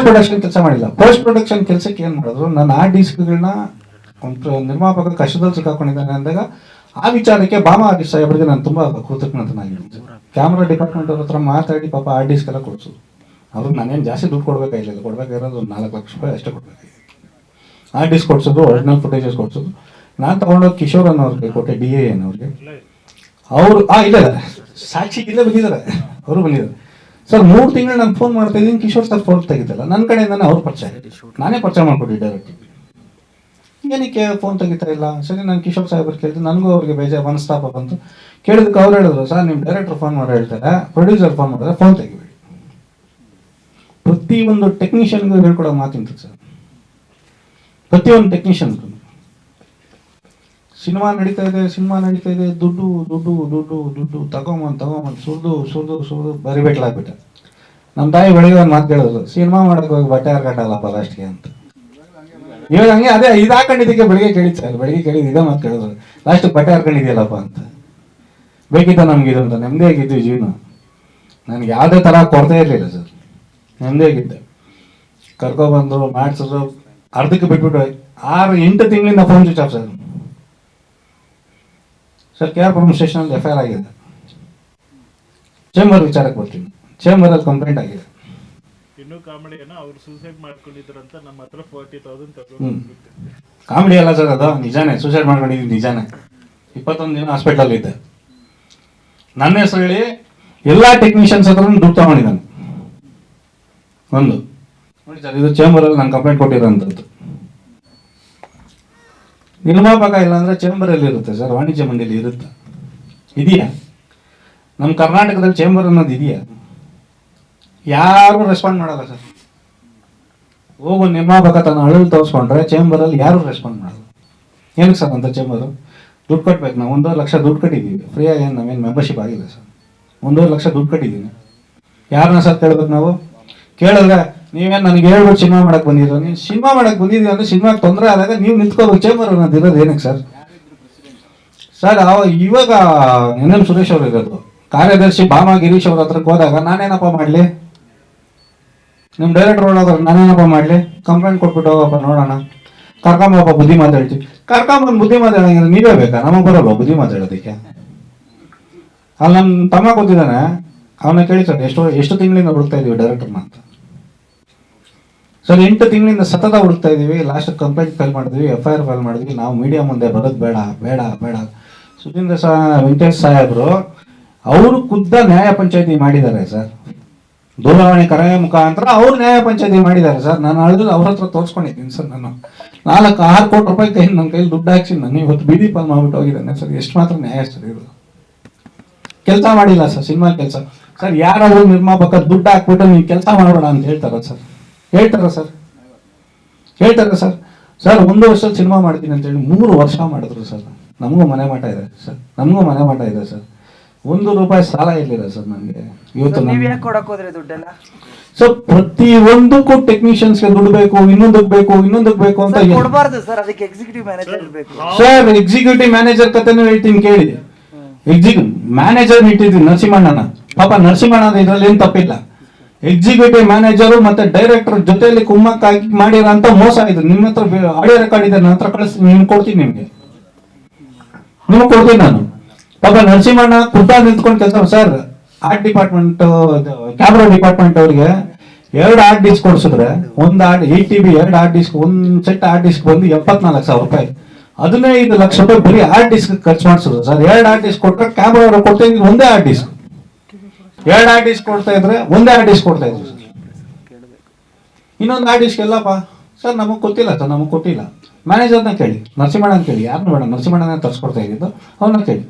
ಪೋಸ್ಟ್ ಪ್ರೊಡಕ್ಷನ್ ಕೆಲಸ ಮಾಡಿಲ್ಲ. ಪೋಸ್ಟ್ ಪ್ರೊಡಕ್ಷನ್ ಕೆಲಸಕ್ಕೆ ಏನ್ ಮಾಡಿದ್ರು ನಾನು ಆ ಡಿಸ್ಕ್ಗಳನ್ನ ನಿರ್ಮಾಪಕ ಕಷ್ಟದಲ್ಲಿ ಸಿಕ್ಕಾಕೊಂಡಿದ್ದಾನೆ ಅಂದಾಗ, ಆ ವಿಚಾರಕ್ಕೆ ಬಾಮ ಆರ್ಟಿಸ್ಟ್ ಸಾಹೇಬರಿಗೆ ನಾನು ತುಂಬಾ ಕೃತಜ್ಞತನಾಗಿದ್ದೀನಿ. ಕ್ಯಾಮ್ರಾ ಡಿಪಾರ್ಟ್ಮೆಂಟ್ ಅವ್ರ ಹತ್ರ ಮಾತಾಡಿ ಪಾಪ ಆ ಡಿಸ್ಕ್ ಎಲ್ಲ ಕೊಡ್ಸು. ಅವ್ರಿಗೆ ನಾನೇನು ಜಾಸ್ತಿ ದುಡ್ಡು ಕೊಡ್ಬೇಕಾಗಿಲ್ಲ ಕೊಡ್ಬೇಕಾಗಿರೋದು ಒಂದು ನಾಲ್ಕು ಲಕ್ಷ ರೂಪಾಯಿ ಅಷ್ಟೇ ಕೊಡ್ಬೇಕಾಗಿತ್ತು ಆ ಡಿಸ್ಕ್ ಕೊಡ್ಸೋದು ಒರಿಜಿನಲ್ ಫುಟೇಜಸ್ ಕೊಡ್ಸೋದು. ನಾನು ತಗೊಂಡೋಗಿ ಕಿಶೋರ್ ಅನ್ನೋರಿಗೆ ಕೊಟ್ಟೆ ಡಿ ಎ ಅನ್ನೋರಿಗೆ ಅವರು ಆ ಇಲ್ಲ. ಸಾಕ್ಷಿ ಇಲ್ಲೇ ಬಂದಿದ್ದಾರೆ. ಅವರು ಬಂದಿದ್ದಾರೆ. ಸರ್ ಮೂರು ತಿಂಗಳು ನಾನು ಫೋನ್ ಮಾಡ್ತಾ ಇದ್ದೀನಿ, ಕಿಶೋರ್ ಸರ್ ಫೋನ್ ತೆಗಿತಲ್ಲ ನನ್ನ ಕಡೆಯಿಂದಾನೆ ಅವ್ರು ಪರಿಚಯ ನಾನೇ ಪರಿಚಯ ಮಾಡ್ಕೊಡಿ ಡೈರೆಕ್ಟ್ ಏನಕ್ಕೆ ಫೋನ್ ತೆಗಿತಾ ಇಲ್ಲ. ಸರಿ, ನಾನು ಕಿಶೋರ್ ಸಾಹೇಬರ್ ಕೇಳಿದೆ ನನಗೂ ಅವ್ರಿಗೆ ಬೇಜಾರು ಮನಸ್ತಾಪ ಬಂತು. ಕೇಳಿದಕ್ಕೆ ಅವ್ರು ಹೇಳಿದ್ರು, ಸರ್ ನಿಮ್ಮ ಡೈರೆಕ್ಟರ್ ಫೋನ್ ಮಾಡಿ ಹೇಳ್ತಾರೆ. ಪ್ರೊಡ್ಯೂಸರ್ ಫೋನ್ ಮಾಡಿದ್ರೆ ಫೋನ್ ತೆಗಿಬೇಡಿ. ಪ್ರತಿಯೊಂದು ಟೆಕ್ನಿಷಿಯನ್ಗೂ ಹೇಳ್ಕೊಡೋ ಮಾತಿಂತ ಸರ್. ಪ್ರತಿಯೊಂದು ಟೆಕ್ನಿಷಿಯನ್ಗೂ ಸಿನಿಮಾ ನಡೀತಾ ಇದೆ, ಸಿನಿಮಾ ನಡೀತಾ ಇದೆ. ದುಡ್ಡು ದುಡ್ಡು ದುಡ್ಡು ದುಡ್ಡು. ತಗೊಂಬಂದು ತಗೊಂಬಂದು. ಸುರಿದು ಸುರಿದು ಸುರಿದು ಬರಿಬೇಕಲಾಗ್ಬಿಟ್ಟೆ ನಮ್ಮ ತಾಯಿ ಬೆಳಿಗ್ಗೆ ಒಂದು ಮಾತು ಕೇಳಿದ್ರು ಸಿನಿಮಾ ಮಾಡೋಕೆ ಹೋಗಿ ಬಟ್ಟೆ ಹಾಕಟ್ಟಲ್ಲಪ್ಪ ಲಾಸ್ಟ್ಗೆ ಅಂತ. ಇವಾಗ ಹಂಗೆ ಅದೇ, ಇದು ಹಾಕೊಂಡಿದ್ದಕ್ಕೆ ಬೆಳಿಗ್ಗೆ ಕೇಳಿದ್ ಸರ್, ಬೆಳಿಗ್ಗೆ ಕೇಳಿದ್ದು ಇದೇ ಮಾತು ಕೇಳಿದ್ರು. ಲಾಸ್ಟ್ ಬಟ್ಟೆ ಹಾಕೊಂಡಿದ್ಯಲ್ಲಪ್ಪ ಅಂತ. ಬೇಕಿತ್ತ ನಮ್ಗೆ ಇದು ಅಂತ. ಆಗಿದ್ದು ಜೀವನ. ನನಗೆ ಯಾವುದೇ ಥರ ಕೊರತೆ ಇರಲಿಲ್ಲ ಸರ್. ನೆಮ್ಮದಿಯಾಗಿದ್ದೆ ಕರ್ಕೊಬಂದು ಮಾಡಿಸಿದ್ರು. ಅರ್ಧಕ್ಕೆ ಬಿಟ್ಬಿಟ್ಟು ಆರು, ಎಂಟು ತಿಂಗಳಿಂದ phone switch off sir. Sir K R Puram ಸ್ಟೇಷನಲ್ಲಿ F I R ಆಗಿದೆ. ಚೇಂಬರ್ ವಿಚಾರಕ್ಕೆ ಬರ್ತೀನಿ. ಚೇಂಬರಲ್ಲಿ ಕಂಪ್ಲೇಂಟ್ ಆಗಿದೆ. ಇನ್ನೂ ಕಾಮಿಡಿ ಏನೋ ಅವ್ರು ಸೂಸೈಡ್ ಅಂತ ನಮ್ಮ ಹತ್ರ ಫೋರ್ಟಿ ತೌಸಂಡ್. ಕಾಮಿಡಿ ಅಲ್ಲ ಸರ್ ಅದು ನಿಜಾನೇ ಸೂಸೈಡ್ ಮಾಡ್ಕೊಂಡಿದ್ದೀನಿ ನಿಜಾನೇ. ಇಪ್ಪತ್ತೊಂದು ದಿನ ಹಾಸ್ಪಿಟಲ್ ಇದ್ದೆ. ನನ್ನ ಹೆಸರು ಹೇಳಿ ಎಲ್ಲ ಟೆಕ್ನಿಷಿಯನ್ಸ್ ಹತ್ರ ದುಡ್ಡು ತಗೊಂಡಿದ್ದಾನೆ. ಒಂದು. ನೋಡಿ ಸರ್ ಇದು ಚೇಂಬರಲ್ಲಿ ನಾನು ಕಂಪ್ಲೇಂಟ್ ಕೊಟ್ಟಿರೋಂಥದ್ದು. ನಿರ್ಮಾಪಕ ಇಲ್ಲ ಅಂದ್ರೆ ಚೇಂಬರಲ್ಲಿ ಇರುತ್ತೆ ಸರ್, ವಾಣಿಜ್ಯ ಮಂಡಳಿ ಇರುತ್ತೆ? ಇದೆಯಾ? ನಮ್ಮ ಕರ್ನಾಟಕದಲ್ಲಿ ಚೇಂಬರ್ ಅನ್ನೋದು ಇದೆಯಾ? ಯಾರು ರೆಸ್ಪಾಂಡ್ ಮಾಡಲ್ಲ ಸರ್. ಹೋಗೋ ನಿರ್ಮಾಪಕ ತನ್ನ ಅಳಲು ತೋರಿಸ್ಕೊಂಡ್ರೆ ಚೇಂಬರಲ್ಲಿ ಯಾರು ರೆಸ್ಪಾಂಡ್ ಮಾಡಲ್ಲ. ಏನಕ್ಕೆ ಸರ್ ಅಂತ ಚೇಂಬರು? ದುಡ್ಡು ಕಟ್ಬೇಕು ನಾವು, ಒಂದೂವರೆ ಲಕ್ಷ ದುಡ್ಡು ಕಟ್ಟಿದ್ದೀವಿ. ಫ್ರೀಯಾಗಿ ಏನು ನಾವೇನು ಮೆಂಬರ್ಶಿಪ್ ಆಗಿಲ್ಲ ಸರ್. ಒಂದೂವರೆ ಲಕ್ಷ ದುಡ್ಡು ಕಟ್ಟಿದ್ದೀನಿ ಯಾರನ್ನ ಸರ್ ಕೇಳ್ಬೇಕು ನಾವು? ಕೇಳಿದ್ರೆ ನೀವೇನು ನನಗೆ ಹೇಳ್ಬಿಟ್ಟು ಸಿನಿಮಾ ಮಾಡಕ್ಕೆ ಬಂದಿದ್ರು? ನೀವು ಸಿನಿಮಾ ಮಾಡಕ್ ಬಂದಿದ್ದೀವಿ ಅಂದ್ರೆ ಸಿನಿಮಾ ತೊಂದರೆ ಆದಾಗ ನೀವು ನಿಂತ್ಕೋಬೇಕು. ಚೇಂಬರ್ ಅನ್ನೋದು ಇರೋದು ಏನಕ್ಕೆ ಸರ್? ಸರ್ ಇವಾಗ ಎನ್ ಸುರೇಶ್ ಅವರು ಇರೋದು. ಕಾರ್ಯದರ್ಶಿ ಭಾಮ ಗಿರೀಶ್ ಅವ್ರ ಹತ್ರಕ್ಕೆ ಹೋದಾಗ ನಾನೇನಪ್ಪ ಮಾಡಲಿ? ನಿಮ್ಮ ಡೈರೆಕ್ಟರ್ ಒಳಗಾದ್ರೆ ನಾನೇನಪ್ಪ ಮಾಡಲಿ? ಕಂಪ್ಲೇಂಟ್ ಕೊಟ್ಬಿಟ್ಟು ಹೋಗಪ್ಪ, ನೋಡೋಣ. ಕರ್ಕೊಂಬಪ್ಪ ಬುದ್ಧಿ ಮಾತಾಡ್ತೀವಿ ಕರ್ಕೊಂಬಂದು ಬುದ್ಧಿ ಮಾತಾಡಂಗಿದ್ರೆ ನೀವೇ ಬೇಕಾ? ನಮಗೆ ಬರಲ್ವ ಬುದ್ಧಿ ಮಾತಾಡೋದಕ್ಕೆ? ಅಲ್ಲಿ ನನ್ನ ತಮ್ಮ ಕೂತಿದ್ದಾನೆ. ಅವನ ಕೇಳಿ ಸರ್, ಎಷ್ಟು ಎಷ್ಟು ತಿಂಗಳಿಂದ ಹುಡುಕ್ತಾ ಇದೀವಿ ಡೈರೆಕ್ಟರ್ನ ಅಂತ. ಸರ್, ಎಂಟು ತಿಂಗಳಿಂದ ಸತತ ಹುಡುಕ್ತಾ ಇದೀವಿ. ಲಾಸ್ಟ್ ಕಂಪ್ಲೇಂಟ್ ಫೈಲ್ ಮಾಡಿದ್ವಿ ಎಫ್ ಐ ಆರ್ ಫೈಲ್ ಮಾಡಿದ್ವಿ. ನಾವು ಮೀಡಿಯಾ ಮುಂದೆ ಬರೋದು ಬೇಡ ಬೇಡ ಬೇಡ. ಸುಧೀಂದ್ರ ಸಾ ವೆಂಕಟೇಶ್ ಸಾಹೇಬ್ರು ಅವರು ಖುದ್ದ ನ್ಯಾಯ ಪಂಚಾಯತಿ ಮಾಡಿದ್ದಾರೆ ಸರ್. ದೂರವಾಣಿ ಕರೆ ಮುಖಾಂತರ ಅವ್ರು ನ್ಯಾಯ ಪಂಚಾಯತಿ ಮಾಡಿದ್ದಾರೆ ಸರ್. ನಾನು ಅಳಿದ್ರು ಅವ್ರ ಹತ್ರ ತೋರಿಸ್ಕೊಂಡಿದ್ದೀನಿ ಸರ್ ನಾನು. ನಾಲ್ಕು ಆರು ಕೋಟಿ ರೂಪಾಯಿ ಕೈ ನನ್ನ ಕೈಲಿ ದುಡ್ಡು ಹಾಕ್ಸಿ ನಾನು ಇವತ್ತು ಬೀದಿ ಪಾಲ್ ಮಾಡ್ಬಿಟ್ಟು ಹೋಗಿದ್ದಾನೆ ಸರ್. ಎಷ್ಟು ಮಾತ್ರ ನ್ಯಾಯ ಸರ್ ಇದು? ಕೆಲಸ ಮಾಡಿಲ್ಲ ಸರ್, ಸಿನಿಮಾ ಕೆಲಸ. ಸರ್, ಯಾರಾದ್ರೂ ನಿರ್ಮಾಪಕ ದುಡ್ಡು ಹಾಕ್ಬಿಟ್ಟು ನೀವು ಕೆಲಸ ಮಾಡಬೇಡ ಅಂತ ಹೇಳ್ತಾರ ಸರ್? ಹೇಳ್ತಾರ ಸರ್. ಹೇಳ್ತಾರ ಸರ್. ಸರ್ ಒಂದು ವರ್ಷ ಸಿನಿಮಾ ಮಾಡ್ತೀನಿ ಅಂತೇಳಿ ಮೂರು ವರ್ಷ ಮಾಡಿದ್ರು ಸರ್. ನಮಗೂ ಮನೆ ಮಠ ಇದೆ ಸರ್. ನಮಗೂ ಮನೆ ಮಠ ಇದೆ ಸರ್. ಒಂದು ರೂಪಾಯಿ ಸಾಲ ಇರಲಿಲ್ಲ ಸರ್ ನನಗೆ. ಇವತ್ತು ಸರ್ ಪ್ರತಿ ಒಂದಕ್ಕೂ ಟೆಕ್ನಿಷಿಯನ್ಸ್ಗೆ ದುಡ್ಡು ಬೇಕು ಇನ್ನೊಂದಕ್ಕೆ ಬೇಕು ಇನ್ನೊಂದಕ್ಕೆ ಬೇಕು ಅಂತ ಸರ್, ಸರ್ ಅದಕ್ಕೆ ಎಕ್ಸಿಕ್ಯೂಟಿವ್ ಮ್ಯಾನೇಜರ್ ಇರ್ಬೇಕು ಸರ್ ಎಕ್ಸಿಕ್ಯೂಟಿವ್ ಮ್ಯಾನೇಜರ್ ಕಥೆನೂ ಹೇಳ್ತೀನಿ ಕೇಳಿ ಎಕ್ಸಿಕ್ಯೂ ಮ್ಯಾನೇಜರ್ ಇಟ್ಟಿದ್ದೀನಿ ನರಸಿಂಹಣ್ಣನ. ಪಾಪ ನರಸಿಂಹಣ್ಣ ಇದ್ರಲ್ಲಿ ಏನು ತಪ್ಪಿಲ್ಲ. ಎಕ್ಸಿಕ್ಯೂಟಿವ್ ಮ್ಯಾನೇಜರ್ ಮತ್ತೆ ಡೈರೆಕ್ಟರ್ ಜೊತೆಯಲ್ಲಿ ಕುಮ್ಮಕ್ಕಾಗಿ ಮಾಡಿರೋಂತ ಮೋಸ ಇದು. ನಿಮ್ಮ ಹತ್ರ ಆಡಿಯೋ ರೆಕಾರ್ಡ್ ಇದೆ, ನನ್ನ ಹತ್ರ ಕಳಿಸ್ತೀನಿ ನಿಮ್ಗೆ ಕೊಡ್ತೀನಿ ನಿಮ್ಗೆ. ನಿಮ್ಗೆ ಕೊಡ್ತೀನಿ ನಾನು. ಪಾಪ ನರಸಿಂಹಣ್ಣ ಖುದ್ದ ನಿಂತ್ಕೊಂಡು ಕೆಲಸ sir art department camera department ಅವ್ರಿಗೆ ಎರಡು ಆರ್ಟ್ ಡಿಸ್ಕ್ ಕೊಡಿಸಿದ್ರೆ, ಒಂದು ಆರ್ಟ್ ಏಟ್ ಟಿ ಬಿ ಎರಡು ಆರ್ಟ್ ಡಿಸ್ಕ್ ಒಂದ್ ಸೆಟ್ ಆರ್ಟ್ ಡಿಸ್ಕ್ ಬಂದು ಎಪ್ಪತ್ನಾಲ್ಕು ಸಾವಿರ ರೂಪಾಯಿ. ಹದಿನೈದು ಲಕ್ಷ ರೂಪಾಯಿ ಬರೀ ಆರ್ಟ್ ಡಿಸ್ಕ್ ಖರ್ಚು ಮಾಡಿಸಿದ್ರು. ಸರ್ ಎರಡು ಆರ್ಟ್ ಡಿಸ್ಕ್ ಕೊಟ್ಟರೆ ಕ್ಯಾಮ್ರಾ ಅವ್ರು ಕೊಡ್ತಾ ಒಂದೇ ಆರ್ಟ್ ಡಿಸ್ಕ್ ಎರಡು ಆರ್ಟಿಸ್ಟ್ ಕೊಡ್ತಾ ಇದ್ರೆ ಒಂದೇ ಆರ್ಟಿಸ್ಟ್ ಕೊಡ್ತಾ ಇದ್ರು. ಇನ್ನೊಂದು ಆರ್ಟಿಸ್ಟ್ ಎಲ್ಲಪ್ಪ, ಸರ್, ನಮಗೆ ಗೊತ್ತಿಲ್ಲ, ಸರ್, ನಮಗೆ ಕೊಟ್ಟಿಲ್ಲ ಮ್ಯಾನೇಜರ್ನ ಕೇಳಿ ನರಸಿಂಹಣ್ಣನ ಕೇಳಿ ಯಾರು ಬೇಡ, ನರಸಿಂಹಣ್ಣನ ತರಿಸ್ಕೊಡ್ತಾ ಇದ್ದಿದ್ದು ಅವನ್ನ ಕೇಳಿ.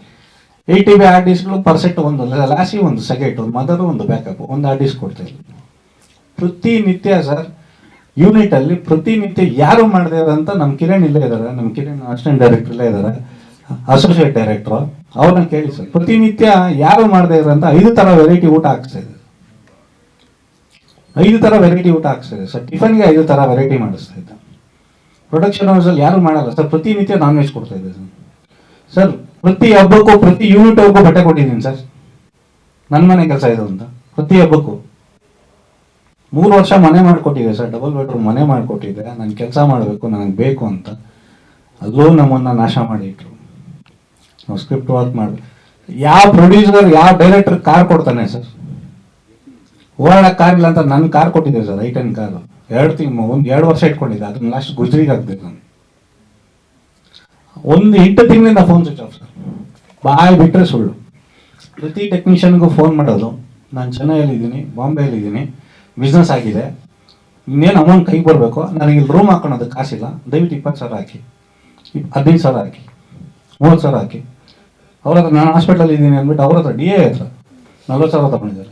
ಏಟ್ ಟಿ ಬಿ ಆರ್ಟಿಸ್ಟ್ಗಳು ಡಿಸ್ಕ್ಗಳು ಪರ್ ಸೆಟ್ ಒಂದು ಲಾಸಿ ಒಂದು ಸೆಕೆಟ್ ಒಂದು ಮದರ್ ಒಂದು ಬ್ಯಾಕಪ್ ಒಂದು ಆರ್ಟಿಸ್ಟ್ ಕೊಡ್ತಾ ಇದ್ರು. ಪ್ರತಿನಿತ್ಯ, ಸರ್ ಯೂನಿಟ್ ಅಲ್ಲಿ ಪ್ರತಿನಿತ್ಯ ಯಾರು ಮಾಡದೇ ಅಂತ ನಮ್ಮ ಕಿರಣ್ ಇಲ್ಲೇ ಇದ್ದಾರೆ ನಮ್ಮ ಕಿರಣ್ ಅಸಿಸ್ಟೆಂಟ್ ಡೈರೆಕ್ಟರ್ ಇಲ್ಲೇ ಇದ್ದಾರೆ ಅಸೋಸಿಯೇಟ್ ಡೈರೆಕ್ಟರ್ ಅವ್ರನ್ನ ಕೇಳಿ ಸರ್. ಪ್ರತಿನಿತ್ಯ ಯಾರು ಮಾಡದೇ ಅಂತ ಐದು ತರ ವೆರೈಟಿ ಊಟ ಹಾಕ್ಸ್ತಾ ಐದು ತರ ವೆರೈಟಿ ಊಟ ಹಾಕ್ಸ್ತಾ ಇದೆ ಸರ್, ಟಿಫನ್ಗೆ ಐದು ತರ ವೆರೈಟಿ ಮಾಡಿಸ್ತಾ ಇದ್ದ ಪ್ರೊಡಕ್ಷನ್ ಹೌಸಲ್ಲಿ ಯಾರು ಮಾಡಲ್ಲ. ಸರ್, ಪ್ರತಿನಿತ್ಯ ನಾನ್ ವೆಜ್ ಕೊಡ್ತಾ ಇದ್ದೆ ಸರ್. ಪ್ರತಿ ಹಬ್ಬಕ್ಕೂ, ಪ್ರತಿ ಯೂನಿಟ್ ಅವ್ರಿಗೂ ಬಟ್ಟೆ ಕೊಟ್ಟಿದ್ದೀನಿ ಸರ್. ನನ್ನ ಮನೆ ಕೆಲಸ ಇದು ಅಂತ. ಪ್ರತಿ ಹಬ್ಬಕ್ಕೂ. ಮೂರು ವರ್ಷ ಮನೆ ಮಾಡಿಕೊಟ್ಟಿದೆ ಸರ್. ಡಬಲ್ ಬೆಡ್ರೂಮ್ ಮನೆ ಮಾಡಿಕೊಟ್ಟಿದೆ. ನಾನು ಕೆಲಸ ಮಾಡಬೇಕು ನನಗೆ ಬೇಕು ಅಂತ. ಅಲ್ಲೂ ನಮ್ಮನ್ನ ನಾಶ ಮಾಡಿಟ್ರು ಸ್ಕ್ರಿಪ್ಟ್ ವರ್ಕ್ ಮಾಡಿ, ಯಾವ ಪ್ರೊಡ್ಯೂಸರ್ ಯಾವ ಡೈರೆಕ್ಟರ್ ಕಾರ್ ಕೊಡ್ತಾನೆ ಸರ್ ಓಡಾಡಕ್ ಕಾರ್ ಇಲ್ಲ ಅಂತ ನನ್ನ ಕಾರ್ ಕೊಟ್ಟಿದ್ದೆ ಸರ್ ಐ ಟೆನ್ ಕಾರ್ ಎರಡು ತಿಂಗ್, ಒಂದು ಎರಡು ವರ್ಷ ಇಟ್ಕೊಂಡಿದ್ದೆ, ಅದನ್ನ ಲಾಸ್ಟ್ ಗುಜ್ರಿಗೆ ಹಾಕ್ಬೇಕು ನಾನು. ಒಂದು ಎಂಟು ತಿಂಗಳಿಂದ ಫೋನ್ ಸ್ವಿಚ್ ಆಫ್ ಸರ್ ಬಾಯ್ ಬಿಟ್ಟರೆ ಸುಳ್ಳು. ಪ್ರತಿ ಟೆಕ್ನಿಷಿಯನ್ಗೂ ಫೋನ್ ಮಾಡೋದು, ನಾನು ಚೆನ್ನೈಯಲ್ಲಿದ್ದೀನಿ, ಬಾಂಬೆಯಲ್ಲಿದ್ದೀನಿ ಬಿಸ್ನೆಸ್ ಆಗಿದೆ. ಇನ್ನೇನು ಅಮೌಂಟ್ ಕೈಗೆ ಬರಬೇಕು? ನನಗೆ ಇಲ್ಲಿ ರೂಮ್ ಹಾಕೊಳೋದಕ್ಕೆ ಕಾಸಿಲ್ಲ. ದಯವಿಟ್ಟು ಇಪ್ಪತ್ತು ಸಾವಿರ ಹಾಕಿ. ಹದಿನೈದು ಸಾವಿರ ಹಾಕಿ. ಮೂವತ್ತು ಸಾವಿರ ಹಾಕಿ. ಅವ್ರ ಹತ್ರ ನಾನು ಹಾಸ್ಪಿಟಲ್ ಇದ್ದೀನಿ ಅಂದ್ಬಿಟ್ಟು ಅವ್ರ ಹತ್ರ ಡಿ ಎ ಹತ್ರ. ನಲ್ವತ್ತು ಸಾವಿರ ತಗೊಂಡಿದ್ದಾರೆ.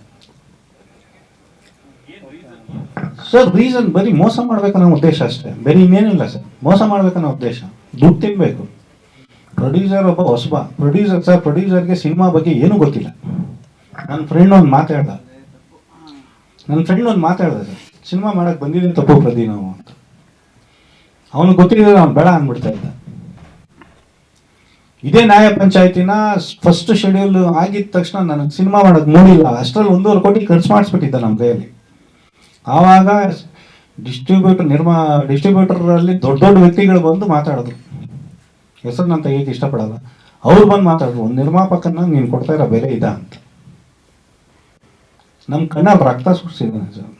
ಸರ್ ರೀಸನ್ ಬರೀ ಮೋಸ ಮಾಡ್ಬೇಕನ್ನೋ ಉದ್ದೇಶ ಅಷ್ಟೇ. ಬರೀ ಇನ್ನೇನಿಲ್ಲ ಸರ್ ಮೋಸ ಮಾಡ್ಬೇಕನ್ನೋ ಉದ್ದೇಶ. ದುಡ್ಡು ತಿನ್ಬೇಕು. ಪ್ರೊಡ್ಯೂಸರ್ ಒಬ್ಬ ಹೊಸಬ. ಪ್ರೊಡ್ಯೂಸರ್ ಸರ್ ಪ್ರೊಡ್ಯೂಸರ್ಗೆ ಸಿನಿಮಾ ಬಗ್ಗೆ ಏನೂ ಗೊತ್ತಿಲ್ಲ. ನನ್ನ ಫ್ರೆಂಡ್ ಒಂದು ಮಾತಾಡ್ದ. ನನ್ನ ಫ್ರೆಂಡ್ ಒಂದು ಮಾತಾಡ್ದ ಸರ್ ಸಿನಿಮಾ ಮಾಡಕ್ ಬಂದಿದ್ದೀನಿ ತಪ್ಪು ಪ್ರದಿ ನಾವು ಅಂತ. ಅವನು ಗೊತ್ತಿದ್ರೆ ಅವ್ನು ಬೇಡ ಅಂದ್ಬಿಡ್ತಾ ಇದ್ದ. ಇದೇ ನ್ಯಾಯ ಪಂಚಾಯತಿನ ಫಸ್ಟ್ ಶೆಡ್ಯೂಲ್ ಆಗಿದ ತಕ್ಷಣ ನನಗೆ ಸಿನಿಮಾ ಮಾಡೋದು ಮೂಡಿಲ್ಲ ಅಷ್ಟರಲ್ಲಿ ಒಂದೂವರೆ ಕೋಟಿ ಖರ್ಚು ಮಾಡಿಸ್ಬಿಟ್ಟಿದ್ದ ನಮ್ಮ ಕೈಯಲ್ಲಿ. ಆವಾಗ ಡಿಸ್ಟ್ರಿಬ್ಯೂಟರ್ ನಿರ್ಮಾ ಡಿಸ್ಟ್ರಿಬ್ಯೂಟರ್ ಅಲ್ಲಿ ದೊಡ್ಡ ದೊಡ್ಡ ವ್ಯಕ್ತಿಗಳು ಬಂದು ಮಾತಾಡಿದ್ರು ಹೆಸರು ನಾನು ತೆಗಿಯಕ್ಕೆ ಇಷ್ಟಪಡಲ್ಲ. ಅವ್ರು ಬಂದು ಮಾತಾಡಿದ್ರು ಒಂದು ನಿರ್ಮಾಪಕನ ನೀನು ಕೊಡ್ತಾ ಇರೋ ಬೆಲೆ ಇದ ಅಂತ. ನಮ್ಮ ಕಣ್ಣಲ್ಲಿ ರಕ್ತ ಸುರಿಸಿದ್ದಾನೆ ಸರ್.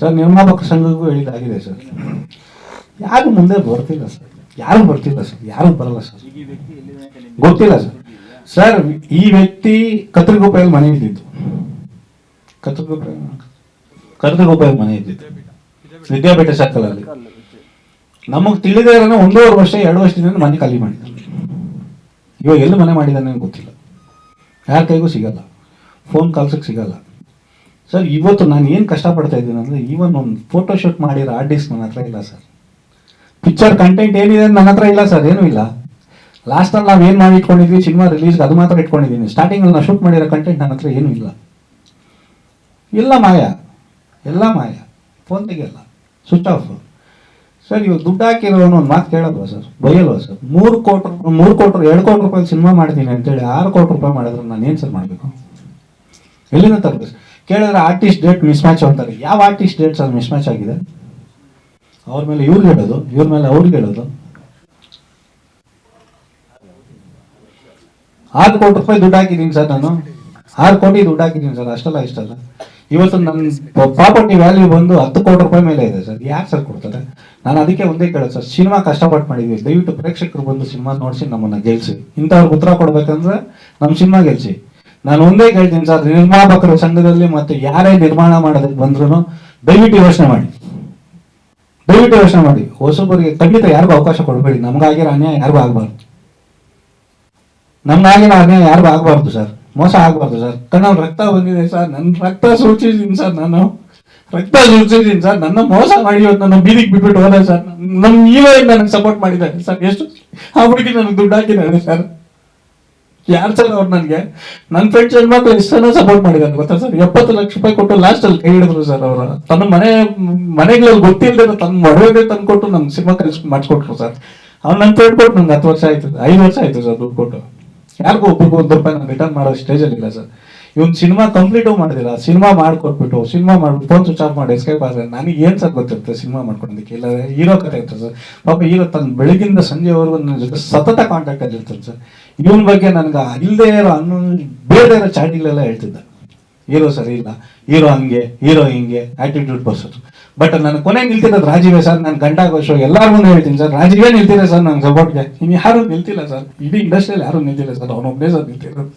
ಸರ್, ನಿರ್ಮಾಪಕ ಸಂಘಕ್ಕೂ ಹೇಳಿದಾಗಿದೆ ಸರ್. ಯಾರು ಮುಂದೆ ಬರ್ತಿಲ್ಲ ಸರ್. ಯಾರು ಬರ್ತಿಲ್ಲ ಸರ್ ಯಾರು ಬರಲ್ಲ ಸರ್. ಗೊತ್ತಿಲ್ಲ ಸರ್. ಸರ್, ಈ ವ್ಯಕ್ತಿ ಕತ್ರಗುಪ್ಪೆಯಲ್ಲಿ ಮನೆ ಇದ್ದಿದ್ದು. ಕತ್ರಗೋಪಾಯ ಕತ್ರಗುಪ್ಪೆಯಲ್ಲಿ ಮನೆ ಇದ್ದಿದ್ದು. ವಿದ್ಯಾಪೀಠ ಸರ್ಕಲ್ ಅಲ್ಲಿ. ನಮಗ್ ತಿಳಿದೇ ಇರೋನ ಒಂದೂವರೆ ವರ್ಷ, ಎರಡು ವರ್ಷದಿಂದ ಮನೆ ಖಾಲಿ ಮಾಡಿದ್ದಾನೆ ಇವಾಗ ಎಲ್ಲಿ ಮನೆ ಮಾಡಿದ್ದಾನೆ ಗೊತ್ತಿಲ್ಲ. ಯಾರ ಕೈಗೂ ಸಿಗಲ್ಲ. ಫೋನ್ ಕಾಲ್ಸಕ್ಕೆ ಸಿಗಲ್ಲ. ಸರ್, ಇವತ್ತು ನಾನು ಏನು ಕಷ್ಟಪಡ್ತಾ ಇದ್ದೀನಿ ಅಂದರೆ, ಈವನ್ ಒಂದು ಫೋಟೋ ಶೂಟ್ ಮಾಡಿರೋ ಆರ್ಟಿಸ್ಟ್ ನನ್ನ ಹತ್ರ ಇಲ್ಲ ಸರ್. ಪಿಕ್ಚರ್ ಕಂಟೆಂಟ್ ಏನಿದೆ ಅಂತ ನನ್ನ ಹತ್ರ ಇಲ್ಲ ಸರ್, ಏನೂ ಇಲ್ಲ. ಲಾಸ್ಟಲ್ಲಿ ನಾವು ಏನು ಮಾಡಿ ಇಟ್ಕೊಂಡಿದ್ವಿ ಸಿನಿಮಾ ರಿಲೀಸ್ಗೆ ಅದು ಮಾತ್ರ ಇಟ್ಕೊಂಡಿದ್ದೀನಿ. ಸ್ಟಾರ್ಟಿಂಗಲ್ಲಿ ನಾವು ಶೂಟ್ ಮಾಡಿರೋ ಕಂಟೆಂಟ್ ನನ್ನ ಹತ್ರ ಏನೂ ಇಲ್ಲ. ಎಲ್ಲ ಮಾಯ. ಎಲ್ಲ ಮಾಯ. ಫೋನ್ ತೆಗಿಯಲ್ಲ. ಸ್ವಿಚ್ ಆಫ್ ಸರ್ ಇವಾಗ ದುಡ್ಡು ಹಾಕಿರೋನು ಒಂದು ಮಾತು ಕೇಳಲ್ವಾ ಸರ್? ಬೈಯಲ್ವಾ ಸರ್? ಮೂರು ಕೋಟಿ ಮೂರು ಕೋಟಿ ಎರಡು ಕೋಟಿ ರೂಪಾಯಿ ಸಿನಿಮಾ ಮಾಡ್ತೀನಿ ಅಂತೇಳಿ ಆರು ಕೋಟಿ ರೂಪಾಯಿ ಮಾಡಿದ್ರೆ ನಾನು ಏನು ಸರ್ ಮಾಡಬೇಕು? ಎಲ್ಲಿಂದ ತರಬೇಕು? ಕೇಳಿದ್ರೆ ಆರ್ಟಿಸ್ಟ್ ಡೇಟ್ ಮಿಸ್ ಮ್ಯಾಚ್ ಅಂತಾರೆ. ಯಾವ artist date sir miss match ಆಗಿದೆ? ಅವ್ರ ಮೇಲೆ ಇವ್ರು ಹೇಳೋದು, ಇವ್ರ ಮೇಲೆ ಅವ್ರಿಗೆ ಹೇಳೋದು. ಆರು ಕೋಟಿ ರೂಪಾಯಿ ದುಡ್ಡು ಹಾಕಿದ್ದೀನಿ ಸರ್ ನಾನು. ಆರು ಕೋಟಿ ದುಡ್ಡು ಹಾಕಿದ್ದೀನಿ ಸರ್, ಅಷ್ಟಲ್ಲ ಇಷ್ಟಲ್ಲ ಇವತ್ತು ನನ್ನ ಪ್ರಾಪರ್ಟಿ ವ್ಯಾಲ್ಯೂ ಬಂದು ಹತ್ತು ಕೋಟಿ ರೂಪಾಯಿ ಮೇಲೆ ಇದೆ ಸರ್. ಯಾಕೆ ಸರ್ ಕೊಡ್ತಾರೆ? ನಾನು ಅದಕ್ಕೆ ಒಂದೇ ಕೇಳೋದು ಸರ್. ಸಿನಿಮಾ ಕಷ್ಟಪಟ್ಟು ಮಾಡಿದ್ವಿ. ದಯವಿಟ್ಟು ಪ್ರೇಕ್ಷಕರು ಬಂದು ಸಿನಿಮಾ ನೋಡಿಸಿ ನಮ್ಮನ್ನ ಗೆಲ್ಸಿ. ಇಂಥವ್ರಿಗೆ ಉತ್ತರ ಕೊಡ್ಬೇಕಂದ್ರೆ ನಮ್ಮ ಸಿನಿಮಾ ಗೆಲ್ಸಿ. ನಾನು ಒಂದೇ ಕೇಳ್ತೀನಿ ಸರ್, ನಿರ್ಮಾಪಕರ ಸಂಘದಲ್ಲಿ ಮತ್ತೆ ಯಾರೇ ನಿರ್ಮಾಣ ಮಾಡೋದಕ್ಕೆ ಬಂದ್ರು ದಯವಿಟ್ಟು ಯೋಚನೆ ಮಾಡಿ. ದಯವಿಟ್ಟು ಯೋಚನೆ ಮಾಡಿ. ಹೊಸಬರಿಗೆ ಖಂಡಿತ ಯಾರಿಗೂ ಅವಕಾಶ ಕೊಡಬೇಡಿ. ನಮ್ಗಾಗಿರೋ ಅನ್ಯಾಯ ಯಾರಿಗೂ ಆಗಬಾರ್ದು. ನಮ್ಗಾಗಿರೋ ಅನ್ಯಾಯ ಯಾರಿಗೂ ಆಗಬಾರ್ದು ಸರ್. ಮೋಸ ಆಗಬಾರ್ದು ಸರ್. ಕಣ್ಣ ರಕ್ತ ಬಂದಿದೆ ಸರ್. ನನ್ನ ರಕ್ತ ಸೂಚಿಸಿದ್ದೀನಿ ಸರ್ ನಾನು. ರಕ್ತ ಸೂಚಿಸಿದ್ದೀನಿ ಸರ್. ನನ್ನ ಮೋಸ ಮಾಡಿ ಇವತ್ತು ನನ್ನ ಬೀದಿಗೆ ಬಿಟ್ಬಿಟ್ಟು ಹೋದೆ ಸರ್. ನಮ್ಮ ನೀವೇ ನನಗೆ ಸಪೋರ್ಟ್ ಮಾಡಿದ್ದಾರೆ ಸರ್. ಎಷ್ಟು ಆ ಹುಡುಗಿ ನನಗೆ ದುಡ್ಡು ಹಾಕಿದ್ದಾರೆ ಸರ್. ಯಾರು ಸರ್ ಅವ್ರು ನನಗೆ ನನ್ನ ಫ್ರೆಂಡ್ಸ್ ಹೆಣ್ಮಕ್ಳು ಎಷ್ಟು ಜನ ಸಪೋರ್ಟ್ ಮಾಡಿದ್ರು ಗೊತ್ತಾ ಸರ್ ಎಪ್ಪತ್ತು ಲಕ್ಷ ರೂಪಾಯಿ ಕೊಟ್ಟು ಲಾಸ್ಟ್ ಅಲ್ಲಿ ಕೈ ಹಿಡಿದ್ರು ಸರ್ ಅವರು. ತನ್ನ ಮನೆ, ಮನೆಗಳಲ್ಲಿ ಗೊತ್ತಿಲ್ಲದೆ ತನ್ನ ಮಡುವೆಗೆ ತಂದು ಕೊಟ್ಟು ನಮ್ಮ ಸಿನಿಮಾ ಕಲಿಸ್ ಮಾಡಿಸ್ಕೊಟ್ರು ಸರ್ ಅವ್ನು ನನ್ನ ಫ್ರೆಂಡ್ ಕೊಟ್ಟು ನಂಗೆ ಹತ್ತು ವರ್ಷ ಆಯ್ತು ಐದು ವರ್ಷ ಆಯ್ತು ಸರ್ ದುಡ್ಡು ಕೊಟ್ಟು. ಯಾರಿಗೂ ಒಬ್ಬರಿಗೂ ಒಂದು ರೂಪಾಯಿ ನಾನು ರಿಟರ್ನ್ ಮಾಡೋ ಸ್ಟೇಜಲ್ಲಿ ಇಲ್ಲ ಸರ್ ಇವನ್ ಸಿನಿಮಾ ಕಂಪ್ಲೀಟ್ ಮಾಡಿದಿಲ್ಲ. ಸಿನಿಮಾ ಮಾಡ್ಕೊಟ್ಬಿಟ್ಟು ಸಿನಿಮಾ ಮಾಡ್ಬಿಟ್ಟು ಫೋನ್ ಸ್ವಿಚ್ ಆಫ್ ಮಾಡಿ ಎಸ್ಕೇಪ್ ಆದ್ರೆ ನನಗೆ ಏನ್ ಸರ್ ಗೊತ್ತಿರುತ್ತೆ ಸಿನಿಮಾ ಮಾಡ್ಕೊಳೋದಕ್ಕೆ? ಇಲ್ಲ, ಹೀರೋ ಕತೆ ಇರ್ತದೆ ಸರ್. ಪಾಪ ಹೀರೋ ತನ್ನ ಬೆಳಗಿಂದ ಸಂಜೆವರೆಗೂ ನನ್ನ ಜೊತೆ ಸತತ ಕಾಂಟ್ಯಾಕ್ಟ್ ಇರ್ತದೆ ಸರ್. ಇವನ್ ಬಗ್ಗೆ ನನ್ಗೆ ಇಲ್ಲದೇ ಇರೋ ಅನ್ನೋ ಬೇರೆ ಇರೋ ಚಾಟಿಗಳೆಲ್ಲ ಹೇಳ್ತಿದ್ದ. ಹೀರೋ ಸರಿ ಇಲ್ಲ. ಹೀರೋ ಹಂಗೆ, ಹೀರೋ ಹಿಂಗೆ ಆಟಿಟ್ಯೂಡ್ ಬರ್ಸೋದು ಬಟ್ ನಾನು ಕೊನೆ ನಿಲ್ತಿರೋದು ರಾಜೀವೇ ಸರ್. ನಾನು ಗಂಡ ಘೋಷ ಎಲ್ಲಾರು ಹೇಳ್ತೀನಿ ಸರ್. ರಾಜೀವೇ ನಿಲ್ತಿದೆ ಸರ್ ನನ್ನ ಸಪೋರ್ಟ್ಗೆ ಇನ್ನು ಯಾರು ನಿಲ್ತಿಲ್ಲ ಸರ್. ಇಡೀ ಇಂಡಸ್ಟ್ರಿಯಲ್ಲಿ ಯಾರು ನಿಲ್ತಿಲ್ಲ ಸರ್. ಅವನೊಬ್ಬನೇ ಸರ್ ನಿಲ್ತಿರೋದು.